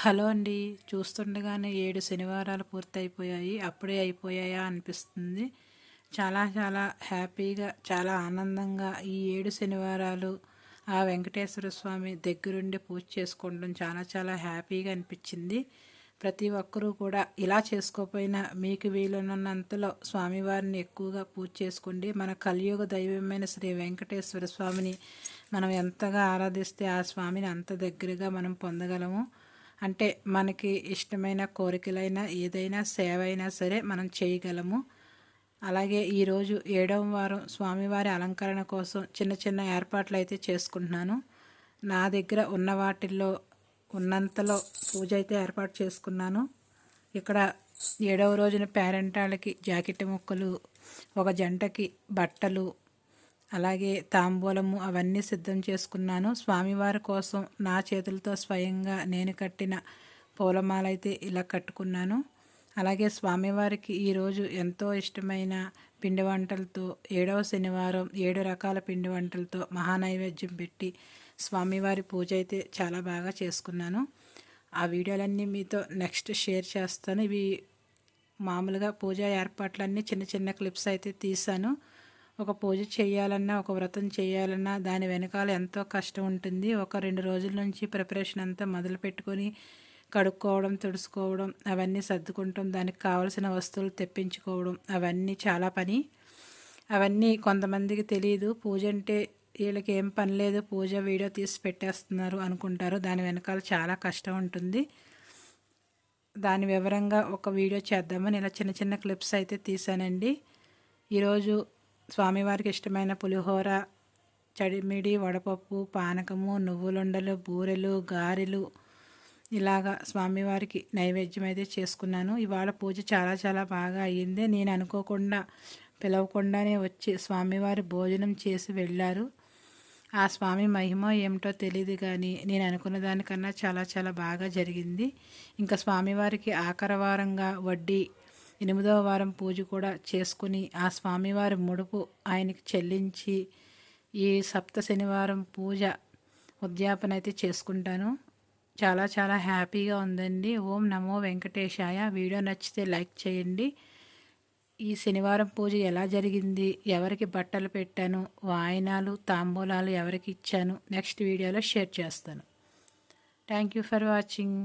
Hello అండి. చూస్తుండగానే ఏడు శనివారాలు పూర్తయిపోయాయి. అప్పుడే అయిపోయాయా అనిపిస్తుంది. చాలా చాలా హ్యాపీగా చాలా ఆనందంగా ఈ ఏడు శనివారాలు ఆ వెంకటేశ్వర స్వామి దగ్గరుండి పూజ చేసుకోవడం చాలా చాలా హ్యాపీగా అనిపించింది. ప్రతి ఒక్కరూ కూడా ఇలా చేసుకోకపోయినా మీకు వీలున్నంతలో స్వామివారిని ఎక్కువగా పూజ చేసుకోండి. మన కలియుగ దైవమైన శ్రీ వెంకటేశ్వర స్వామిని మనం ఎంతగా ఆరాధిస్తే ఆ స్వామిని అంత దగ్గరగా మనం పొందగలము. అంటే మనకి ఇష్టమైన కోరికలైనా ఏదైనా సేవ అయినా సరే మనం చేయగలము. అలాగే ఈరోజు ఏడవ వారం స్వామివారి అలంకరణ కోసం చిన్న చిన్న ఏర్పాట్లు అయితే చేసుకుంటున్నాను. నా దగ్గర ఉన్న వాటిల్లో ఉన్నంతలో పూజ అయితే ఏర్పాటు చేసుకున్నాను. ఇక్కడ ఏడవ రోజున పేరెంటాళ్ళకి జాకెట్ ముక్కలు ఒక జంటకి బట్టలు అలాగే తాంబూలము అవన్నీ సిద్ధం చేసుకున్నాను. స్వామివారి కోసం నా చేతులతో స్వయంగా నేను కట్టిన పూలమాల అయితే ఇలా కట్టుకున్నాను. అలాగే స్వామివారికి ఈరోజు ఎంతో ఇష్టమైన పిండి వంటలతో ఏడవ శనివారం ఏడు రకాల పిండి వంటలతో మహానైవేద్యం పెట్టి స్వామివారి పూజ అయితే చాలా బాగా చేసుకున్నాను. ఆ వీడియోలన్నీ మీతో నెక్స్ట్ షేర్ చేస్తాను. ఇవి మామూలుగా పూజా ఏర్పాట్లన్నీ చిన్న చిన్న క్లిప్స్ అయితే తీసాను ఒక పూజ చేయాలన్నా ఒక వ్రతం చేయాలన్నా దాని వెనకాల ఎంతో కష్టం ఉంటుంది. ఒక రెండు రోజుల నుంచి ప్రిపరేషన్ అంతా మొదలు పెట్టుకొని కడుక్కోవడం తుడుచుకోవడం అవన్నీ సర్దుకుంటాం. దానికి కావలసిన వస్తువులు తెప్పించుకోవడం అవన్నీ చాలా పని. అవన్నీ కొంతమందికి తెలియదు పూజ అంటే వీళ్ళకి ఏం పని లేదు. పూజ వీడియో తీసి పెట్టేస్తున్నారు అనుకుంటారు. దాని వెనకాల చాలా కష్టం ఉంటుంది. దాని వివరంగా ఒక వీడియో చేద్దామని ఇలా చిన్న చిన్న క్లిప్స్ అయితే తీసానండి. ఈరోజు స్వామివారికి ఇష్టమైన పులిహోర చడిమిడి వడపప్పు పానకము నువ్వులుండలు బూరెలు గారెలు ఇలాగా స్వామివారికి నైవేద్యం అయితే చేసుకున్నాను. ఇవాళ పూజ చాలా చాలా బాగా అయ్యింది. నేను అనుకోకుండా పిలవకుండానే వచ్చి స్వామివారి భోజనం చేసి వెళ్ళారు. ఆ స్వామి మహిమ ఏమిటో తెలియదు కానీ నేను అనుకున్న దానికన్నా చాలా చాలా బాగా జరిగింది. ఇంకా స్వామివారికి ఆఖరవారంగా వడ్డీ ఎనిమిదవ వారం పూజ కూడా చేసుకుని ఆ స్వామివారి ముడుపు ఆయనకి చెల్లించి ఈ సప్త శనివారం పూజ ఉద్యాపన అయితే చేసుకుంటాను. చాలా చాలా హ్యాపీగా ఉందండి. ఓం నమో వెంకటేశాయ. వీడియో నచ్చితే లైక్ చేయండి. ఈ శనివారం పూజ ఎలా జరిగింది? ఎవరికి బట్టలు పెట్టాను? వాయనాలు తాంబూలాలు ఎవరికి ఇచ్చాను? నెక్స్ట్ వీడియోలో షేర్ చేస్తాను. Thank you for watching.